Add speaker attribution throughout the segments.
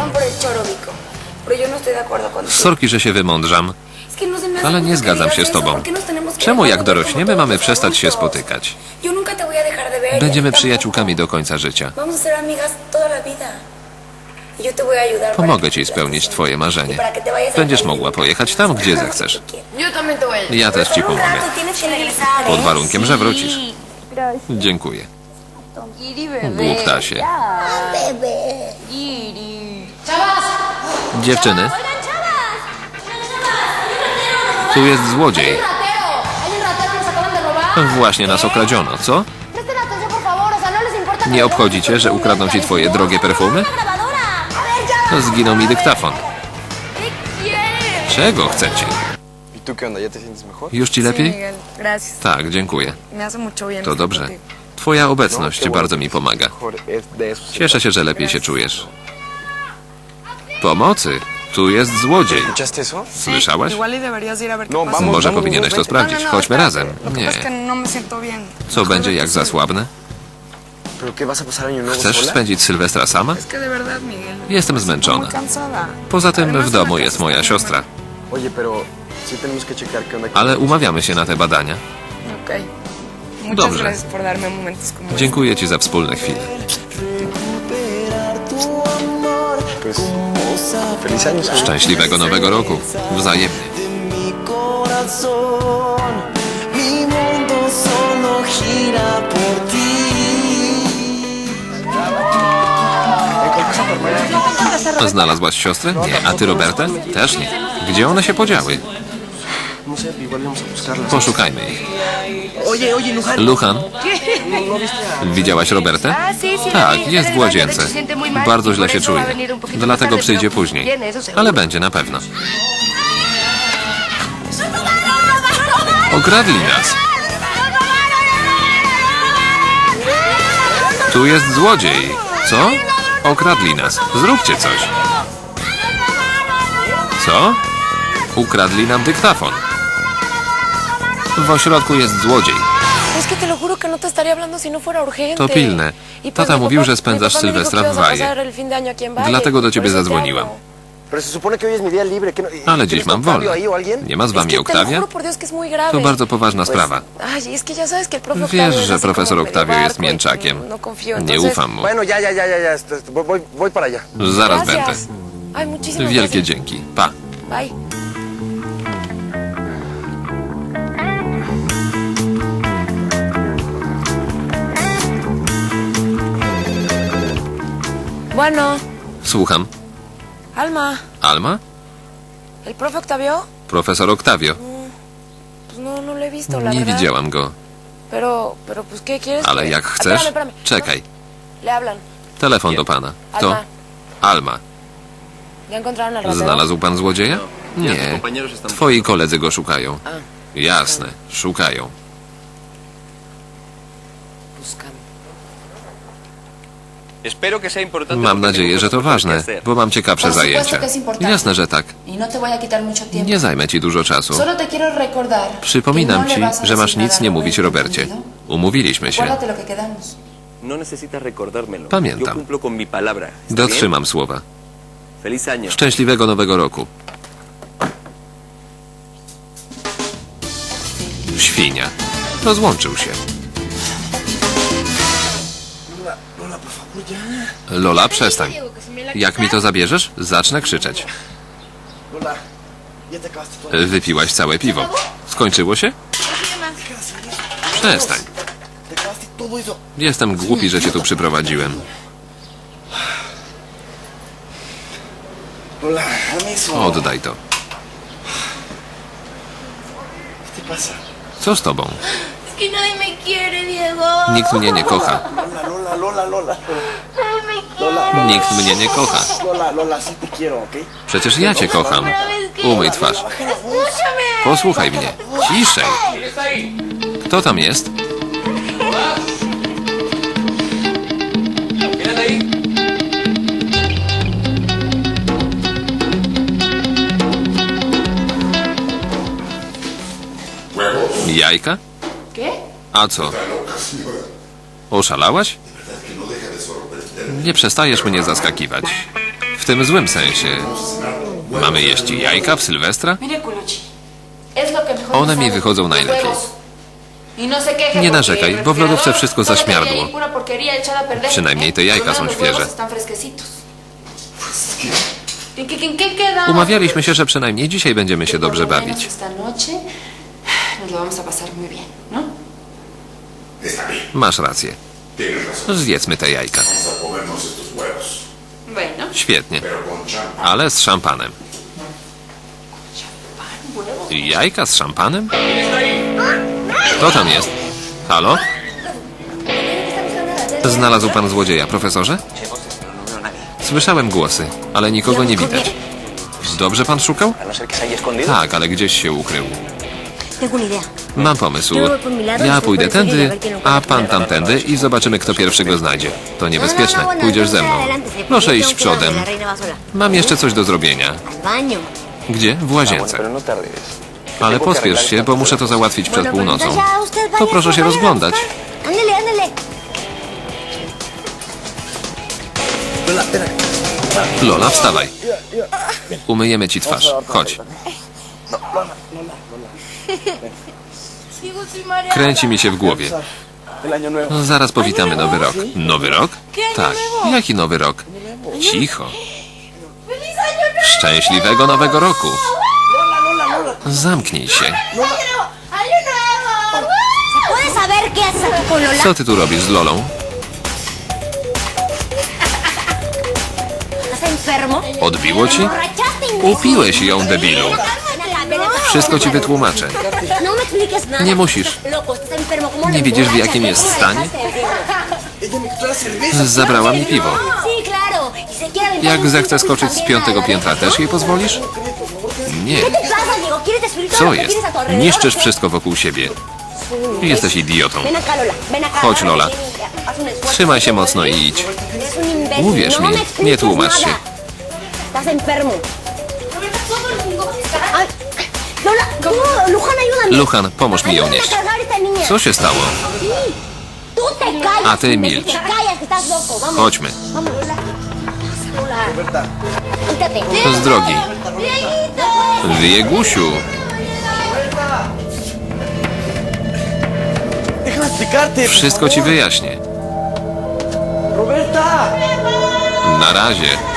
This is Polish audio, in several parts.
Speaker 1: perdón por el. Pero yo no estoy de acuerdo contigo.
Speaker 2: Sorki, że się wymądrzam,
Speaker 1: no
Speaker 2: ale nie zgadzam się z
Speaker 1: eso.
Speaker 2: tobą.
Speaker 1: ¿Por qué nos tenemos que
Speaker 2: Czemu jak dorośniemy mamy przestać się spotykać?
Speaker 1: Y
Speaker 2: Będziemy przyjaciółkami do końca życia.
Speaker 1: Y
Speaker 2: Pomogę ci spełnić twoje marzenie.
Speaker 1: Y al
Speaker 2: Będziesz mogła
Speaker 1: de
Speaker 2: pojechać tam, gdzie zechcesz.
Speaker 3: Ja też ci
Speaker 2: pomogę. Pod
Speaker 1: ¿eh?
Speaker 2: warunkiem, że wrócisz. Dziękuję.
Speaker 4: Giri, bebé.
Speaker 2: Głuptasie. Dziewczyny, tu jest złodziej. Właśnie nas okradziono, co?
Speaker 5: No
Speaker 2: Nie obchodzi cię, że ukradną ci twoje drogie perfumy? Zginął mi dyktafon. Czego chcecie? Już ci lepiej? Tak, dziękuję. To dobrze. Twoja
Speaker 6: No,
Speaker 2: obecność
Speaker 6: bueno
Speaker 2: bardzo mi pomaga. Cieszę się, że lepiej się czujesz. Pomocy! Tu jest złodziej.
Speaker 6: ¿Escuchaste eso?
Speaker 2: Słyszałaś?
Speaker 4: Igual y deberías ir a ver qué
Speaker 6: No,
Speaker 4: pasa.
Speaker 6: vamos.
Speaker 2: Może powinieneś to sprawdzić. Chodźmy
Speaker 4: espérate.
Speaker 2: razem.
Speaker 4: Lo que pasa es que
Speaker 2: Nie.
Speaker 4: no me siento bien.
Speaker 2: Co będzie jak zasłabnę?
Speaker 6: ¿Pero qué vas a pasar año nuevo
Speaker 2: Chcesz
Speaker 6: sola?
Speaker 2: spędzić Sylwestra sama?
Speaker 4: Es que de verdad, Miguel.
Speaker 2: Jestem
Speaker 4: Muy
Speaker 2: zmęczona.
Speaker 4: cansada.
Speaker 2: Poza tym w domu jest moja siostra.
Speaker 6: Oye, pero sí tenemos que checar qué onda. con-
Speaker 2: Ale umawiamy się na te badania.
Speaker 4: mal. Ok. Muchas
Speaker 2: Dobrze.
Speaker 4: gracias por darme momentos como
Speaker 2: Dziękuję ci za wspólne chwile.
Speaker 6: Pues.
Speaker 2: Szczęśliwego nowego roku. Wzajemnie. Znalazłaś siostrę? Nie. A ty Robertę? Też nie. Gdzie one się podziały?
Speaker 6: No sé, igual vamos a buscarlas.
Speaker 2: Poszukajmy ich. Luhan, widziałaś Robertę? Tak, jest w łazience. Bardzo źle się czuje. Dlatego przyjdzie później. Ale będzie na pewno. Okradli nas. Tu jest złodziej. Co? Okradli nas. Zróbcie coś. Co? Ukradli nam dyktafon. W ośrodku jest złodziej.
Speaker 1: No no.
Speaker 2: To pilne.
Speaker 1: Y
Speaker 2: Tata mówił, że spędzasz Sylwestra w Valle. Dlatego do
Speaker 1: Por
Speaker 2: ciebie zadzwoniłam.
Speaker 1: hablo.
Speaker 6: Pero se supone que hoy es mi día libre. ¿qué no-
Speaker 2: Ale
Speaker 6: ¿tienes
Speaker 2: dziś mam wolne.
Speaker 6: alguien?
Speaker 2: Nie ma z wami Oktawia? To bardzo poważna sprawa. Wiesz, że profesor Oktawio jest
Speaker 1: y
Speaker 2: mięczakiem. Nie ufam mu. Zaraz będę. Wielkie dzięki. Pa.
Speaker 1: Bye. Bueno,
Speaker 2: Słucham.
Speaker 1: Alma,
Speaker 2: Alma?
Speaker 1: ¿el profe Octavio?
Speaker 2: Profesor Oktawio.
Speaker 1: Pues no, no lo he visto, la
Speaker 2: Nie
Speaker 1: verdad.
Speaker 2: widziałam go.
Speaker 1: Pero, pero pues, ¿qué quieres?
Speaker 2: Ale
Speaker 1: que-
Speaker 2: jak
Speaker 1: Ah,
Speaker 2: chcesz,
Speaker 1: Espérame, espérame.
Speaker 2: czekaj.
Speaker 1: No, le hablan.
Speaker 2: Telefon do pana. To
Speaker 1: Alma,
Speaker 2: Alma.
Speaker 1: ¿ya encontraron al ratero?
Speaker 2: Znalazł pan złodzieja? Nie. Twoi koledzy go szukają. Jasne, szukają.
Speaker 1: Buscan.
Speaker 2: Mam nadzieję, że to ważne, bo mam ciekawsze zajęcia. Jasne, że tak.
Speaker 7: Y no.
Speaker 2: Nie zajmę ci dużo czasu. Przypominam
Speaker 7: no
Speaker 2: ci, że masz nic nie mówić Robercie. Umówiliśmy się.
Speaker 8: No.
Speaker 2: Pamiętam.
Speaker 8: Yo cumplo con mi palabra. ¿Está
Speaker 2: Dotrzymam słowa. Szczęśliwego nowego roku. Świnia. Rozłączył się. Lola, przestań. Jak mi to zabierzesz, zacznę krzyczeć. Wypiłaś całe piwo. Skończyło się? Przestań. Jestem głupi, że cię tu przyprowadziłem. Oddaj to. Co z tobą? Nikt mnie nie kocha.
Speaker 9: Lola, Lola,
Speaker 2: Nikt mnie nie kocha.
Speaker 9: Lola, Lola, sí te quiero, ¿ok?
Speaker 2: Przecież ja cię kocham. Umyj twarz. Posłuchaj mnie. Ciszej. Kto tam jest? Jajka? A co? Oszalałaś? Nie przestajesz mnie zaskakiwać. W tym złym sensie. Mamy jeść jajka w Sylwestra? One mi wychodzą najlepiej. Nie narzekaj, bo w lodówce wszystko zaśmiardło. Przynajmniej te jajka są świeże. Umawialiśmy się, że przynajmniej dzisiaj będziemy się dobrze bawić. Masz rację. Zjedzmy te jajka. Świetnie. Ale z szampanem. Jajka z szampanem? Kto tam jest? Halo? Znalazł pan złodzieja, profesorze? Słyszałem głosy, ale nikogo nie widać. Dobrze pan szukał?
Speaker 9: No.
Speaker 2: Tak, ale gdzieś się ukrył. Mam pomysł. Ja pójdę tędy, a pan tamtędy i zobaczymy, kto pierwszy go znajdzie. To niebezpieczne. Pójdziesz ze mną. Proszę iść przodem. Mam jeszcze coś do zrobienia. Gdzie? W łazience.
Speaker 6: no.
Speaker 2: Ale pospiesz się, bo muszę to załatwić przed północą. To proszę się rozglądać. Lola, wstawaj. Umyjemy ci twarz. Chodź.
Speaker 5: Mareada.
Speaker 2: Kręci mi się w głowie. No, Zaraz powitamy nowy rok. Nowy rok? Tak. Jaki nowy rok? Cicho. Szczęśliwego nowego roku. Zamknij się. Co ty tu robisz z Lolą? Odbiło ci? Upiłeś ją, debilu. Wszystko ci wytłumaczę. Nie musisz.
Speaker 1: Estás loco, estás enfermo. ¿Cómo
Speaker 2: Nie widzisz, w jakim jest
Speaker 1: ¿Cómo
Speaker 2: stanie? Zabrała mi piwo. Jak zechce skoczyć z piątego piętra, też jej pozwolisz? Nie.
Speaker 1: ¿Qué te pasa, Diego? ¿Quieres destruir todo
Speaker 2: Co jest? Niszczysz wszystko wokół siebie. Jesteś idiotą. Chodź, Lola. Trzymaj się mocno i idź. Uwierz mi, nie tłumacz się.
Speaker 1: Lola.
Speaker 2: Luhan, pomóż mi ją nieść. Co się stało? A ty milcz. Chodźmy. Z drogi. Wiegusiu. Wszystko ci wyjaśnię.
Speaker 9: Roberta.
Speaker 2: Na razie.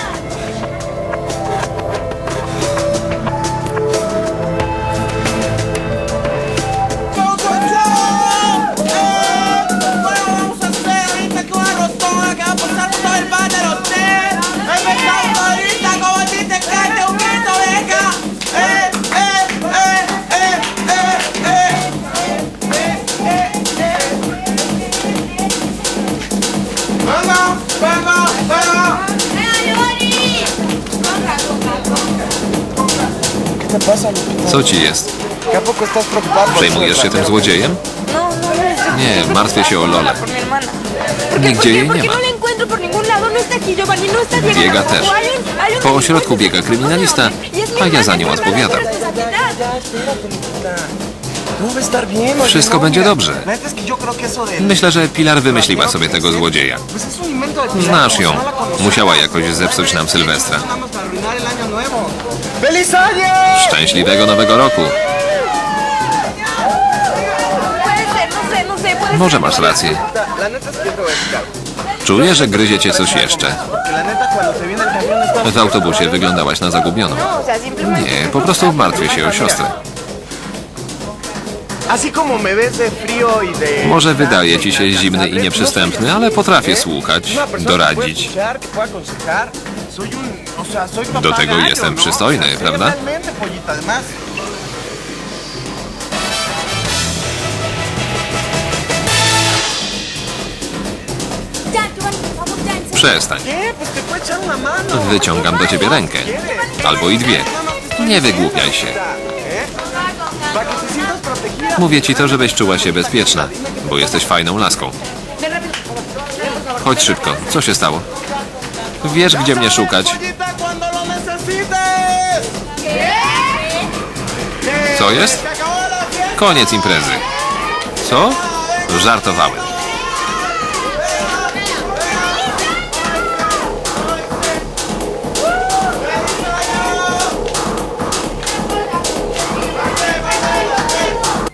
Speaker 2: Co ci jest?
Speaker 6: ¿Qué a poco estás preocupado por
Speaker 2: Przejmujesz się tym złodziejem?
Speaker 4: No, no, no.
Speaker 2: Nie, martwię się o Lolę. Nigdzie jej nie ma. Biega też. Po ośrodku biega kryminalista,
Speaker 5: Y
Speaker 2: a ja za nią odpowiadam. Wszystko będzie dobrze. Myślę, że Pilar wymyśliła sobie tego złodzieja. Znasz ją. Musiała jakoś zepsuć nam Sylwestra. Szczęśliwego nowego roku. Może masz rację. Czuję, że gryzie cię coś jeszcze. W autobusie wyglądałaś na zagubioną. Nie, po prostu martwię się o siostrę. Może wydaje ci się zimny i nieprzystępny, ale potrafię słuchać,
Speaker 6: que puede
Speaker 2: doradzić. Do tego jestem
Speaker 6: ¿no?
Speaker 2: przystojny, prawda? Przestań. Wyciągam do ciebie rękę. Albo i dwie. Nie wygłupiaj się. Mówię ci to, żebyś czuła się bezpieczna, bo jesteś fajną laską. Chodź szybko. Co się stało? Wiesz, gdzie mnie szukać. Co jest? Koniec imprezy. Co? Żartowałem.